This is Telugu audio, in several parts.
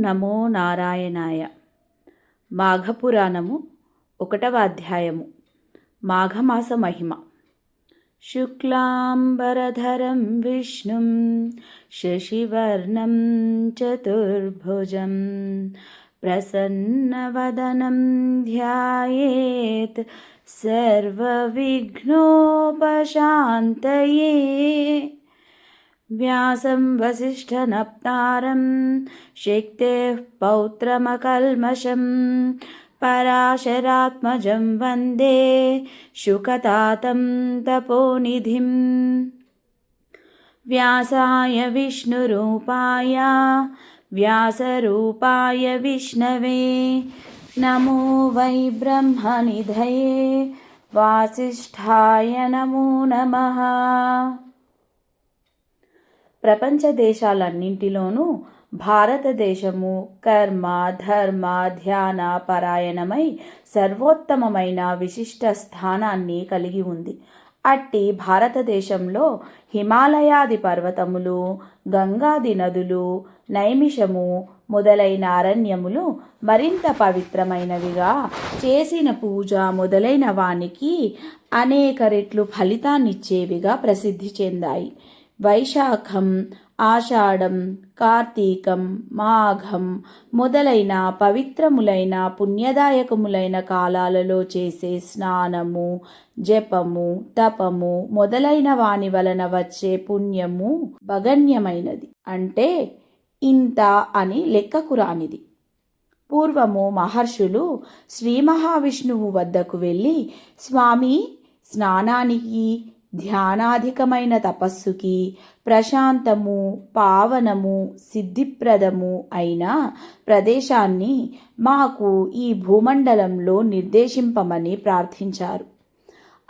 నమో నారాయణాయ. మాఘపురాణము ఒకటవ అధ్యాయము. మాఘమాస మహిమ. శుక్లాంబరధరం విష్ణుం శశివర్ణం చతుర్భుజం ప్రసన్నవదనం ధ్యాయేత్ సర్వవిఘ్నోపశాంతయే. व्यासं वसिष्ठनप्तारं शिक्तेः पौत्रमकल्मषं पराशरात्मजं वन्दे शुकतातं तपोनिधिम् व्यासाय विष्णुरूपाय व्यासरूपाय विष्णवे नमो वै ब्रह्मनिधये वासिष्ठाय नमो नमः। ప్రపంచ దేశాలన్నింటిలోనూ భారతదేశము కర్మ ధర్మ ధ్యాన పరాయణమై సర్వోత్తమమైన విశిష్ట స్థానాన్ని కలిగి ఉంది. అట్టి భారతదేశంలో హిమాలయాది పర్వతములు గంగాది నదులు నైమిషము మొదలైన అరణ్యములు మరింత పవిత్రమైనవిగా చేసిన పూజ మొదలైన వానికి అనేక రెట్లు ఫలితాన్నిచ్చేవిగా ప్రసిద్ధి చెందాయి. వైశాఖం ఆషాఢం కార్తీకం మాఘం మొదలైన పవిత్రములైన పుణ్యదాయకములైన కాలాలలో చేసే స్నానము జపము తపము మొదలైన వాని వలన వచ్చే పుణ్యము భగణ్యమైనది. అంటే ఇంత అని లెక్కకు రానిది. పూర్వము మహర్షులు శ్రీ మహావిష్ణువు వద్దకు వెళ్ళి స్వామి స్నానానికి ధ్యానాధికమైన తపస్సుకి ప్రశాంతము పావనము సిద్ధిప్రదము అయిన ప్రదేశాన్ని మాకు ఈ భూమండలంలో నిర్దేశింపమని ప్రార్థించారు.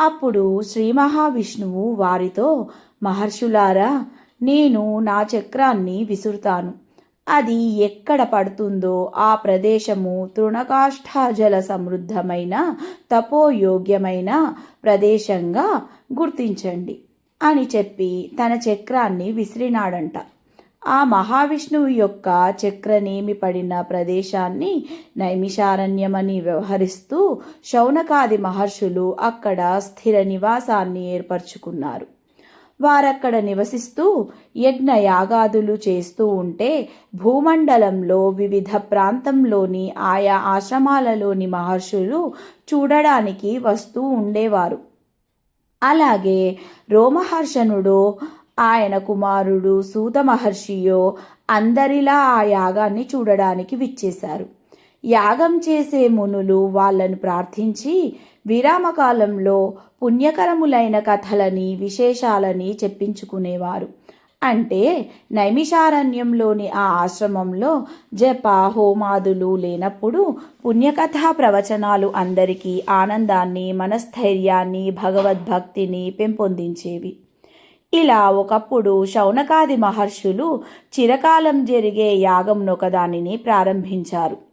అప్పుడు శ్రీ మహావిష్ణువు వారితో మహర్షులారా నేను నా చక్రాన్ని విసురుతాను. అది ఎక్కడ పడుతుందో ఆ ప్రదేశము తృణకాష్ఠాజల సమృద్ధమైన తపోయోగ్యమైన ప్రదేశంగా గుర్తించండి అని చెప్పి తన చక్రాన్ని విసిరినాడంట. ఆ మహావిష్ణువు యొక్క చక్రనేమి పడిన ప్రదేశాన్ని నైమిషారణ్యమని వ్యవహరిస్తూ శౌనకాది మహర్షులు అక్కడ స్థిర నివాసాన్ని ఏర్పరచుకున్నారు. వారక్కడ నివసిస్తూ యజ్ఞయాగాదులు చేస్తూ ఉంటే భూమండలంలో వివిధ ప్రాంతంలోని ఆయా ఆశ్రమాలలోని మహర్షులు చూడడానికి వస్తూ ఉండేవారు. అలాగే రోమహర్షణుడు ఆయన కుమారుడు సూత మహర్షియో అందరిలా ఆ యాగాన్ని చూడడానికి విచ్చేశారు. యాగం చేసే మునులు వాళ్ళను ప్రార్థించి విరామకాలంలో పుణ్యకరములైన కథలని విశేషాలని చెప్పించుకునేవారు. అంటే నైమిషారణ్యంలోని ఆ ఆశ్రమంలో జప హోమాదులు లేనప్పుడు పుణ్యకథా ప్రవచనాలు అందరికీ ఆనందాన్ని మనస్థైర్యాన్ని భగవద్భక్తిని పెంపొందించేవి. ఇలా ఒకప్పుడు శౌనకాది మహర్షులు చిరకాలం జరిగే యాగంనొకదానిని ప్రారంభించారు.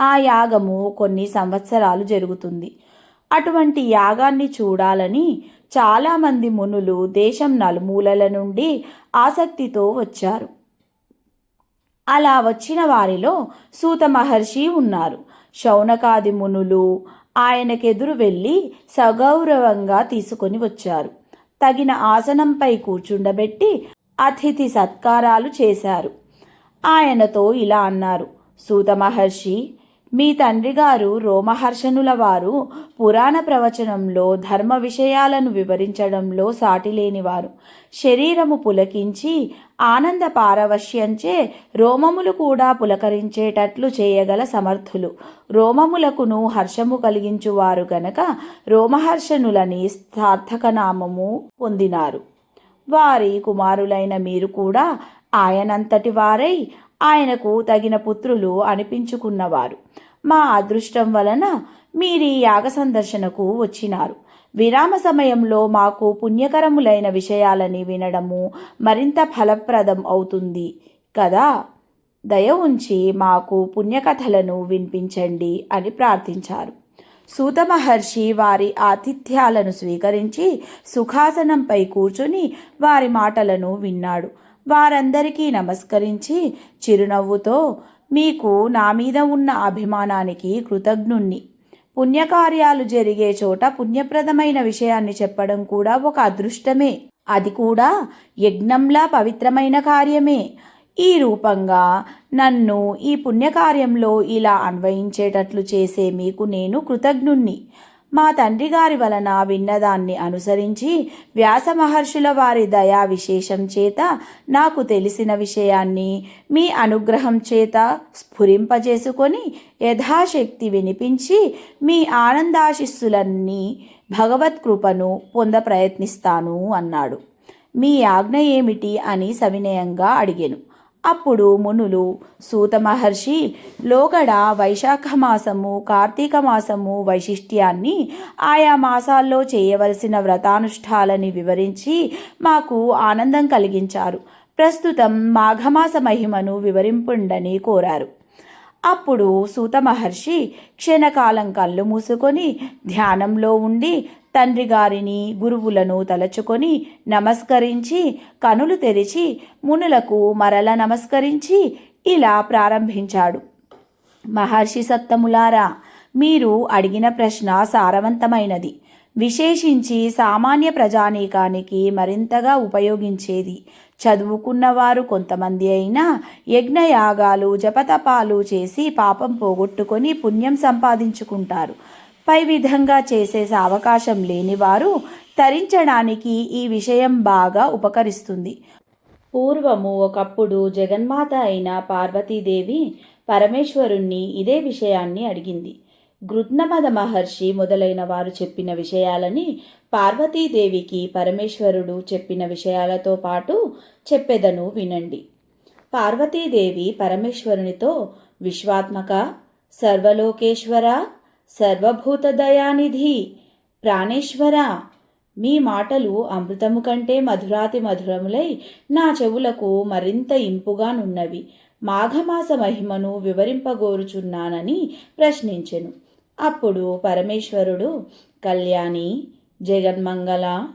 ఆ యాగము కొన్ని సంవత్సరాలు జరుగుతుంది. అటువంటి యాగాన్ని చూడాలని చాలామంది మునులు దేశం నలుమూలల నుండి ఆసక్తితో వచ్చారు. అలా వచ్చిన వారిలో సూత మహర్షి ఉన్నారు. శౌనకాది మునులు ఆయనకెదురు వెళ్ళి సగౌరవంగా తీసుకొని వచ్చారు. తగిన ఆసనంపై కూర్చుండబెట్టి అతిథి సత్కారాలు చేశారు. ఆయనతో ఇలా అన్నారు సూత మహర్షి మీ తండ్రి గారు రోమహర్షణుల వారు పురాణ ప్రవచనంలో ధర్మ విషయాలను వివరించడంలో సాటిలేనివారు శరీరము పులకించి ఆనంద పారవశ్యంచే రోమములు కూడా పులకరించేటట్లు చేయగల సమర్థులు. రోమములకును హర్షము కలిగించువారు గనక రోమహర్షణులని సార్థక నామము పొందినారు. వారి కుమారులైన మీరు కూడా ఆయనంతటి వారై ఆయనకు తగిన పుత్రులు అనిపించుకున్నవారు. మా అదృష్టం వలన మీరీ యాగ సందర్శనకు వచ్చినారు. విరామ సమయంలో మాకు పుణ్యకరములైన విషయాలని వినడము మరింత ఫలప్రదం అవుతుంది. కదా? దయ ఉంచి మాకు పుణ్యకథలను వినిపించండి అని ప్రార్థించారు. సూత మహర్షి వారి ఆతిథ్యాలను స్వీకరించి సుఖాసనంపై కూర్చుని వారి మాటలను విన్నాడు. వారందరికీ నమస్కరించి చిరునవ్వుతో మీకు నా మీద ఉన్న అభిమానానికి కృతజ్ఞుణ్ణి. పుణ్యకార్యాలు జరిగే చోట పుణ్యప్రదమైన విషయాన్ని చెప్పడం కూడా ఒక అదృష్టమే. అది కూడా యజ్ఞంలా పవిత్రమైన కార్యమే. ఈ రూపంగా నన్ను ఈ పుణ్యకార్యంలో ఇలా అన్వయించేటట్లు చేసే మీకు నేను కృతజ్ఞుణ్ణి. మా తండ్రి గారి వలన విన్నదాన్ని అనుసరించి వ్యాస మహర్షుల వారి దయా విశేషం చేత నాకు తెలిసిన విషయాన్ని మీ అనుగ్రహం చేత స్ఫురింపజేసుకొని యథాశక్తి వినిపించి మీ ఆనందాశిస్సులన్నీ భగవత్కృపను పొంద ప్రయత్నిస్తాను అన్నాడు. మీ ఆజ్ఞ ఏమిటి అని సవినయంగా అడిగాను. అప్పుడు మునులు సూత మహర్షి లోగడ వైశాఖ మాసము కార్తీక మాసము వైశిష్ట్యాన్ని ఆయా మాసాల్లో చేయవలసిన వ్రతానుష్ఠాలని వివరించి మాకు ఆనందం కలిగించారు. ప్రస్తుతం మాఘమాస మహిమను వివరింపుండని కోరారు. అప్పుడు సూత మహర్షి క్షణకాలం కళ్ళు మూసుకొని ధ్యానంలో ఉండి తండ్రి గారిని గురువులను తలచుకొని నమస్కరించి కనులు తెరిచి మునులకు మరల నమస్కరించి ఇలా ప్రారంభించాడు. మహర్షి సత్తములారా మీరు అడిగిన ప్రశ్న సారవంతమైనది. విశేషించి సామాన్య ప్రజానీకానికి మరింతగా ఉపయోగించేది. చదువుకున్నవారు కొంతమంది అయినా యజ్ఞయాగాలు జపతపాలు చేసి పాపం పోగొట్టుకొని పుణ్యం సంపాదించుకుంటారు. పై విధంగా చేసే అవకాశం లేనివారు తరించడానికి ఈ విషయం బాగా ఉపకరిస్తుంది. పూర్వము ఒకప్పుడు జగన్మాత అయిన పార్వతీదేవి పరమేశ్వరుణ్ణి ఇదే విషయాన్ని అడిగింది. గృత్నమద మహర్షి మొదలైన వారు చెప్పిన విషయాలని పార్వతీదేవికి పరమేశ్వరుడు చెప్పిన విషయాలతో పాటు చెప్పెదను వినండి. పార్వతీదేవి పరమేశ్వరునితో విశ్వాత్మక సర్వలోకేశ్వర సర్వభూత దయానిధి ప్రాణేశ్వర మీ మాటలు అమృతము కంటే మధురాతి మధురములై నా చెవులకు మరింత ఇంపుగానున్నవి మాఘమాస మహిమను వివరింపగోరుచున్నానని ప్రశ్నించెను. అప్పుడు పరమేశ్వరుడు కళ్యాణి జగన్మంగళ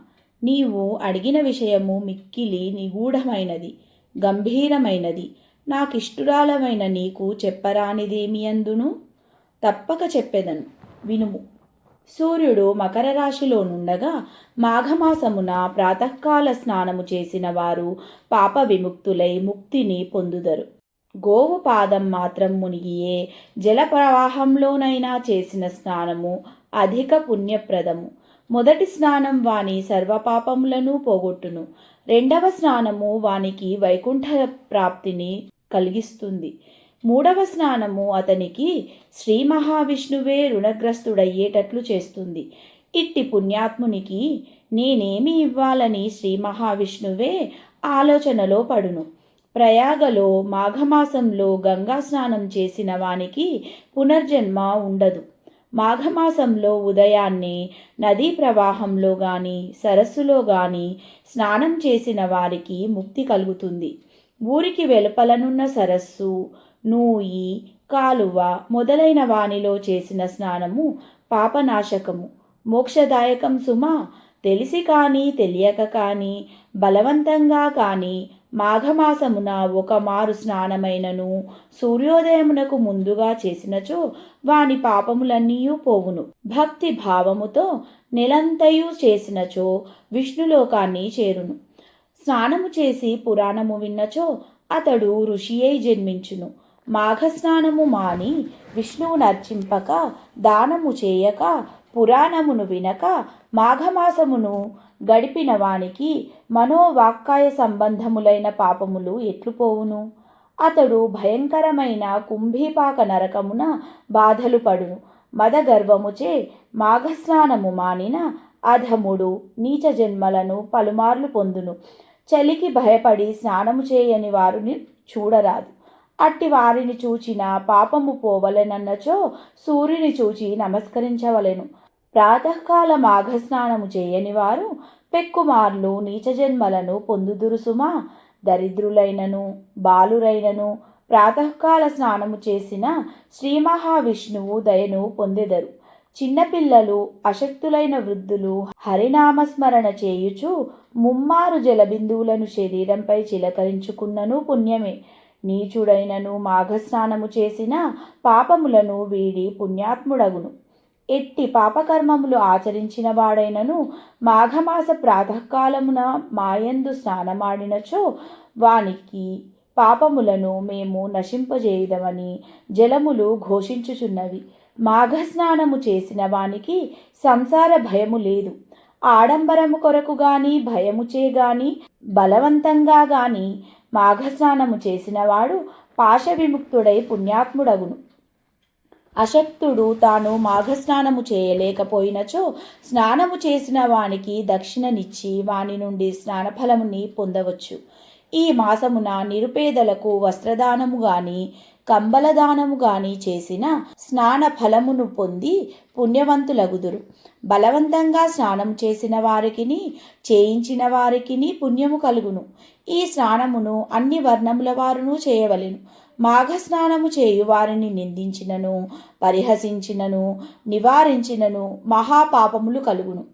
నీవు అడిగిన విషయము మిక్కిలి నిగూఢమైనది గంభీరమైనది. నాకిష్టురాలమైన నీకు చెప్పరానిదేమి అందును? తప్పక చెప్పెదను. వినుము. సూర్యుడు మకర రాశిలో నుండగా మాఘమాసమున ప్రాతకాల స్నానము చేసిన వారు పాప విముక్తులై ముక్తిని పొందుదరు. గోవు పాదం మాత్రం మునిగియే జల ప్రవాహంలోనైనా చేసిన స్నానము అధిక పుణ్యప్రదము. మొదటి స్నానం వాని సర్వపాపములను పోగొట్టును. రెండవ స్నానము వానికి వైకుంఠ ప్రాప్తిని కలిగిస్తుంది. మూడవ స్నానము అతనికి శ్రీ మహావిష్ణువే రుణగ్రస్తుడయ్యేటట్లు చేస్తుంది. ఇట్టి పుణ్యాత్మునికి నేనేమి ఇవ్వాలని శ్రీ మహావిష్ణువే ఆలోచనలో పడును. ప్రయాగలో మాఘమాసంలో గంగా స్నానం చేసిన వానికి పునర్జన్మ ఉండదు. మాఘమాసంలో ఉదయాన్నే నదీ ప్రవాహంలో గాని సరస్సులో గాని స్నానం చేసిన వారికి ముక్తి కలుగుతుంది. ఊరికి వెలుపలనున్న సరస్సు నూయి కాలువ మొదలైన వానిలో చేసిన స్నానము పాపనాశకము. మోక్షదాయకం సుమా తెలిసి కానీ తెలియక కానీ బలవంతంగా కానీ మాఘమాసమున ఒక మారు స్నానమైనను సూర్యోదయమునకు ముందుగా చేసినచో వాని పాపములన్నీ పోవును. భక్తి భావముతో నెలంతయు చేసినచో విష్ణులోకాన్ని చేరును. స్నానము చేసి పురాణము విన్నచో అతడు ఋషి అయి జన్మించును. మాఘస్నానము మాని విష్ణువు నర్చింపక దానము చేయక పురాణమును వినక మాఘమాసమును గడిపిన వానికి మనోవాక్కాయ సంబంధములైన పాపములు ఎట్లు పోవును? అతడు భయంకరమైన కుంభీపాక నరకమున బాధలు పడును. మదగర్వముచే మాఘస్నానము మానిన అధముడు నీచ జన్మలను పలుమార్లు పొందును. చలికి భయపడి స్నానము చేయని వారిని చూడరాదు. అట్టి వారిని చూచిన పాపము పోవలెనన్నచో సూర్యుని చూచి నమస్కరించవలెను. ప్రాతకాల మాఘస్నానము చేయని వారు పెక్కుమార్లు నీచజన్మలను పొందుదురు సుమా దరిద్రులైనను బాలురైనను ప్రాతకాల స్నానము చేసిన శ్రీ మహావిష్ణువు దయను పొందెదరు. చిన్నపిల్లలు అశక్తులైన వృద్ధులు హరినామస్మరణ చేయుచు ముమ్మారు జలబిందువులను శరీరంపై చిలకరించుకున్నను పుణ్యమే. నీచుడైనను మాఘస్నానము చేసిన పాపములను వీడి పుణ్యాత్ముడగును. ఎట్టి పాపకర్మములు ఆచరించిన వాడైనను మాఘమాస ప్రాతకాలమున మాయందు స్నానమాడినచో వానికి పాపములను మేము నశింపజేయదమని జలములు ఘోషించుచున్నవి. మాఘస్నానము చేసిన వానికి సంసార భయము లేదు. ఆడంబరము కొరకు గాని భయముచే గాని బలవంతంగా గాని మాఘస్నానము చేసినవాడు పాశ విముక్తుడై పుణ్యాత్ముడగును. అశక్తుడు తాను మాఘస్నానము చేయలేకపోయినచో స్నానము చేసిన వానికి దక్షిణనిచ్చి వాని నుండి స్నానఫలముని పొందవచ్చు. ఈ మాసమున నిరుపేదలకు వస్త్రదానము గాని కంబలదానము గాని చేసిన స్నాన ఫలమును పొంది పుణ్యవంతులగుదురు. బలవంతంగా స్నానం చేసిన వారికిని చేయించిన వారికిని పుణ్యము కలుగును. ఈ స్నానమును అన్ని వర్ణముల వారును చేయవలెను. మాఘస్నానము చేయు వారిని నిందించినను పరిహసించినను నివారించినను మహాపాపములు కలుగును.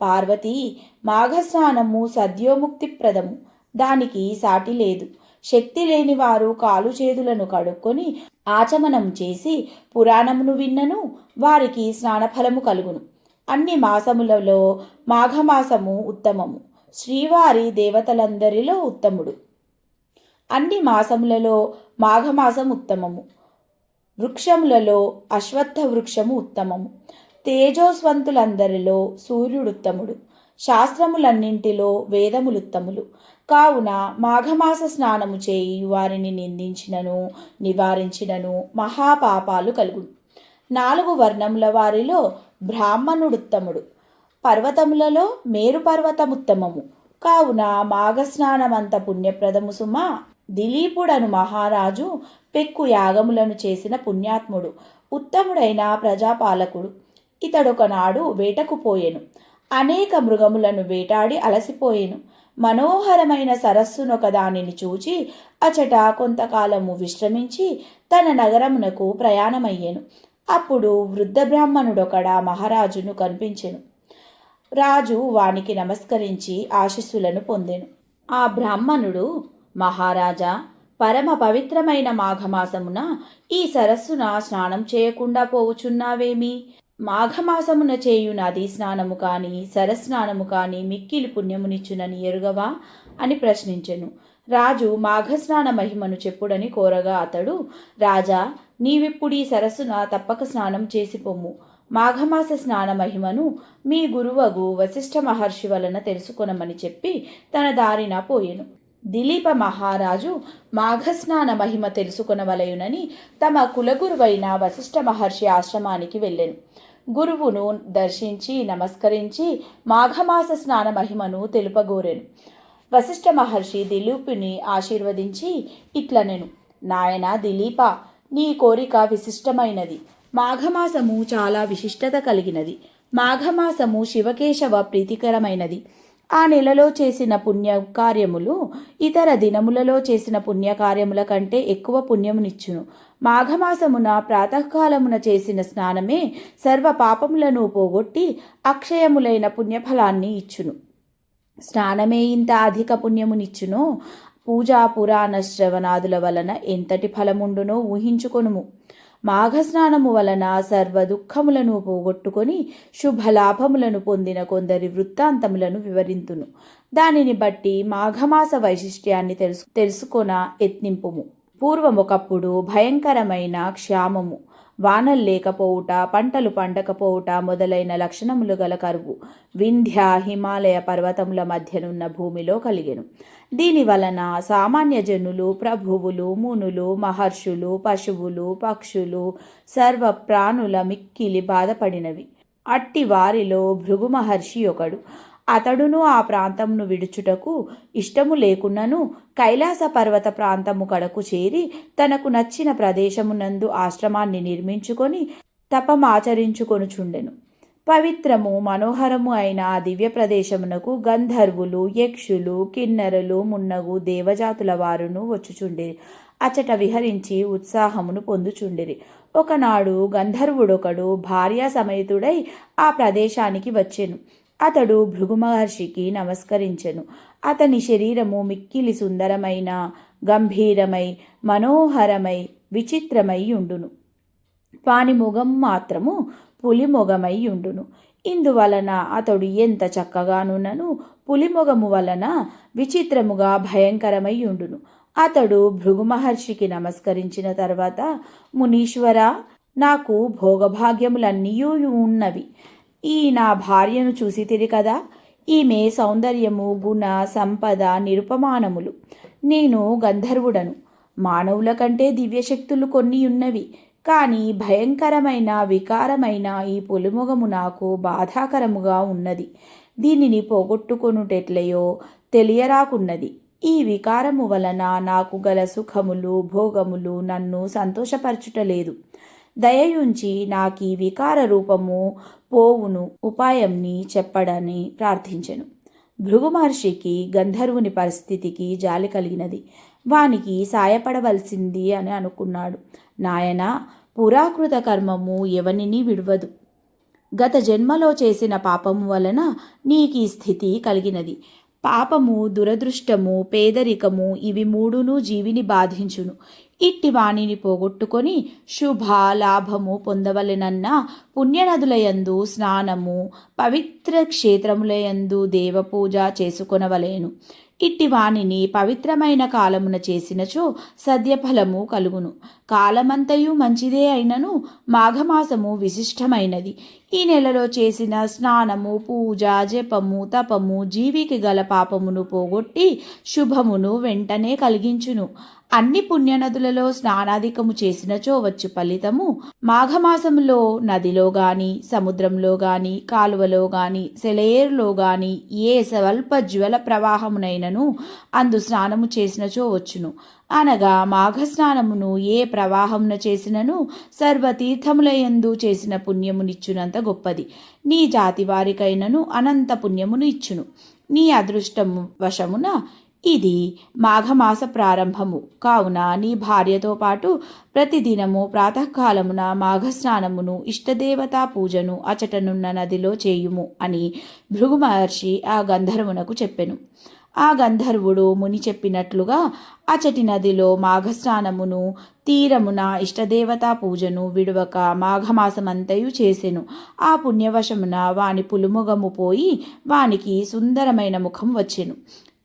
పార్వతి మాఘస్నానము సద్యోముక్తిప్రదము. దానికి సాటి లేదు. శక్తి లేని వారు కాలు చేతులను కడుక్కొని ఆచమనం చేసి పురాణమును విన్నను వారికి స్నానఫలము కలుగును. అన్ని మాసములలో మాఘమాసము ఉత్తమము. శ్రీవారి దేవతలందరిలో ఉత్తముడు. అన్ని మాసములలో మాఘమాసం ఉత్తమము. వృక్షములలో అశ్వత్థ వృక్షము ఉత్తమము. తేజోస్వంతులందరిలో సూర్యుడుత్తముడు శాస్త్రములన్నింటిలో వేదములుత్తములు. కావున మాఘమాస స్నానము చేయి వారిని నిందించినను నివారించినను మహాపాపాలు కలుగును. నాలుగు వర్ణముల వారిలో బ్రాహ్మణుడుత్తముడు. పర్వతములలో మేరు పర్వతముత్తమము కావున మాఘస్నానమంత పుణ్యప్రదము సుమా దిలీపుడను మహారాజు పెక్కు యాగములను చేసిన పుణ్యాత్ముడు ఉత్తముడైన ప్రజాపాలకుడు. ఇతడొకనాడు వేటకు పోయెను అనేక మృగములను వేటాడి అలసిపోయెను. మనోహరమైన సరస్సునొక దానిని చూచి అచట కొంతకాలము విశ్రమించి తన నగరమునకు ప్రయాణమయ్యెను. అప్పుడు వృద్ధ బ్రాహ్మణుడొకడ మహారాజును కనిపించెను. రాజు వానికి నమస్కరించి ఆశీస్సులను పొందెను. ఆ బ్రాహ్మణుడు మహారాజా పరమ పవిత్రమైన మాఘమాసమున ఈ సరస్సున స్నానం చేయకుండా పోవుచున్నావేమి? మాఘమాసమున చేయు నది స్నానము కాని సరస్నానము కాని మిక్కిలి పుణ్యమునిచ్చునని ఎరుగవా? అని ప్రశ్నించెను. రాజు మాఘస్నాన మహిమను చెప్పుడని కోరగా అతడు రాజా నీవిప్పుడు ఈ సరస్సున తప్పక స్నానం చేసి పొమ్ము. మాఘమాస స్నాన మహిమను మీ గురువగు వశిష్ఠ మహర్షి వలన తెలుసుకొనమని చెప్పి తన దారిన పోయెను. దిలీప మహారాజు మాఘస్నాన మహిమ తెలుసుకొనవలయునని తమ కులగురువైన వశిష్ఠ మహర్షి ఆశ్రమానికి వెళ్ళెను. గురువును దర్శించి నమస్కరించి మాఘమాస స్నాన మహిమను తెలుపగోరెను. వశిష్ఠ మహర్షి దిలీపుని ఆశీర్వదించి ఇట్లనెను. నాయన దిలీప నీ కోరిక విశిష్టమైనది. మాఘమాసము చాలా విశిష్టత కలిగినది. మాఘమాసము శివకేశవ ప్రీతికరమైనది. ఆ నెలలో చేసిన పుణ్య కార్యములు ఇతర దినములలో చేసిన పుణ్యకార్యముల కంటే ఎక్కువ పుణ్యమునిచ్చును. మాఘమాసమున ప్రాతకాలమున చేసిన స్నానమే సర్వ పాపములను పోగొట్టి అక్షయములైన పుణ్యఫలాన్ని ఇచ్చును. స్నానమే ఇంత అధిక పుణ్యమునిచ్చునో? పూజా పురాణ శ్రవణాదుల వలన ఎంతటి ఫలముండునో ఊహించుకొనుము. మాఘస్నానము వలన సర్వ దుఃఖములను పోగొట్టుకొని శుభలాభములను పొందిన కొందరి వృత్తాంతములను వివరింతును. దానిని బట్టి మాఘమాస వైశిష్ట్యాన్ని తెలుసు తెలుసుకొన యత్నింపుము. పూర్వం ఒకప్పుడు భయంకరమైన క్షామము. వానలు లేకపోవుట పంటలు పండకపోవుట మొదలైన లక్షణములు గల కరువు వింధ్య హిమాలయ పర్వతముల మధ్యనున్న భూమిలో కలిగెను. దీని వలన సామాన్య జనులు ప్రభువులు మునులు మహర్షులు పశువులు పక్షులు సర్వ ప్రాణుల మిక్కిలి బాధపడినవి. అట్టి వారిలో భృగు మహర్షి ఒకడు. అతడును ఆ ప్రాంతంను విడుచుటకు ఇష్టము లేకున్నను కైలాస పర్వత ప్రాంతము కడకు చేరి తనకు నచ్చిన ప్రదేశమునందు ఆశ్రమాన్ని నిర్మించుకొని తపమాచరించుకొనుచుండెను పవిత్రము మనోహరము అయిన ఆ దివ్య ప్రదేశమునకు గంధర్వులు యక్షులు కిన్నెరలు మున్నగు దేవజాతుల వారును వచ్చుచుండిరి. అచట విహరించి ఉత్సాహమును పొందుచుండిరి. ఒకనాడు గంధర్వుడొకడు భార్యా సమేతుడై ఆ ప్రదేశానికి వచ్చెను. అతడు భృగు మహర్షికి నమస్కరించెను. అతని శరీరము మిక్కిలి సుందరమైన గంభీరమై మనోహరమై విచిత్రమై ఉండును. వాని ముఖం మాత్రము పులి ఇందువలన అతడు ఎంత చక్కగానున్నను పులిమొగము వలన విచిత్రముగా భయంకరమయ్యుండును అతడు భృగు మహర్షికి నమస్కరించిన తర్వాత మునీశ్వర నాకు భోగభాగ్యములన్నీ ఉన్నవి. ఈ నా భార్యను చూసితిరి కదా? ఈమె సౌందర్యము గుణ సంపద నిరుపమానములు. నేను గంధర్వుడను. మానవుల కంటే దివ్యశక్తులు కొన్ని ఉన్నవి కానీ భయంకరమైన వికారమైన ఈ పులిముగము నాకు బాధాకరముగా ఉన్నది. దీనిని పోగొట్టుకొనుటెట్లయో తెలియరాకున్నది. ఈ వికారము వలన నాకు గల సుఖములు భోగములు నన్ను సంతోషపరచుటలేదు. దయయుంచి ఈ వికార రూపము పోవును ఉపాయంని చెప్పడని ప్రార్థించెను. భృగు మహర్షికి గంధర్వుని పరిస్థితికి జాలి కలిగినది. వానికి సాయపడవలసింది అని అనుకున్నాడు. నాయన పురాకృత కర్మము ఎవనిని విడవదు. గత జన్మలో చేసిన పాపము వలన నీకు ఈ స్థితి కలిగినది. పాపము దురదృష్టము పేదరికము ఇవి మూడును జీవిని బాధించును. ఇట్టి వాణిని పోగొట్టుకొని శుభ లాభము పొందవలెనన్న పుణ్యనదులయందు స్నానము పవిత్ర క్షేత్రములయందు దేవపూజ చేసుకొనవలేను. ఇట్టి వాణిని పవిత్రమైన కాలమున చేసినచో సద్యఫలము కలుగును. కాలమంతయు మంచిదే అయినను మాఘమాసము విశిష్టమైనది. ఈ నెలలో చేసిన స్నానము పూజ జపము తపము జీవికి గల పాపమును పోగొట్టి శుభమును వెంటనే కలిగించును. అన్ని పుణ్యనదులలో స్నానాధికము చేసినచో వచ్చు ఫలితము మాఘమాసములో నదిలో గాని సముద్రంలో గాని కాలువలో గాని సెలయేరులో గాని ఏ స్వల్ప జ్వల ప్రవాహమునైనను అందు స్నానము చేసినచో వచ్చును అనగా మాఘస్నానమును ఏ ప్రవాహమున చేసినను సర్వతీర్థములయందు చేసిన పుణ్యమునిచ్చునంత గొప్పది. నీ జాతి వారికైనను అనంత పుణ్యమును ఇచ్చును. నీ అదృష్టము వశమున ఇది మాఘమాస ప్రారంభము. కావున నీ భార్యతో పాటు ప్రతిదినము ప్రాతకాలమున మాఘస్నానమును ఇష్టదేవతా పూజను అచటనున్న నదిలో చేయుము అని భృగు మహర్షి ఆ గంధర్వునకు చెప్పెను. ఆ గంధర్వుడు ముని చెప్పినట్లుగా అచటి నదిలో మాఘస్నానమును తీరమున ఇష్టదేవతా పూజను విడువక మాఘమాసమంతయు చేసెను. ఆ పుణ్యవశమున వాని పులుముగము పోయి వానికి సుందరమైన ముఖం వచ్చెను.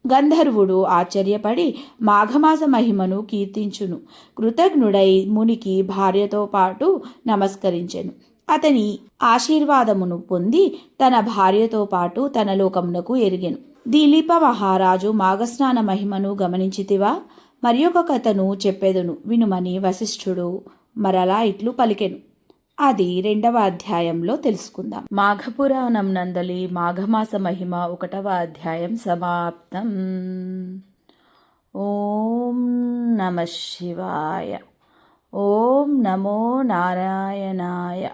గంధర్వుడు ఆశ్చర్యపడి మాఘమాస మహిమను కీర్తించును. కృతజ్ఞుడై మునికి భార్యతో పాటు నమస్కరించెను. అతని ఆశీర్వాదమును పొంది తన భార్యతో పాటు తన లోకమునకు ఎరిగెను. దిలీప మహారాజు మాఘస్నాన మహిమను గమనించితివా? మరి ఒక కథను చెప్పేదను వినుమని వశిష్ఠుడు. మరలా ఇట్లు పలికెను. అది రెండవ అధ్యాయంలో తెలుసుకుందాం. మాఘపురాణం నందలి మాఘమాస మహిమ ఒకటవ అధ్యాయం సమాప్తం. ఓం నమ శివాయ. ఓం నమో నారాయణాయ.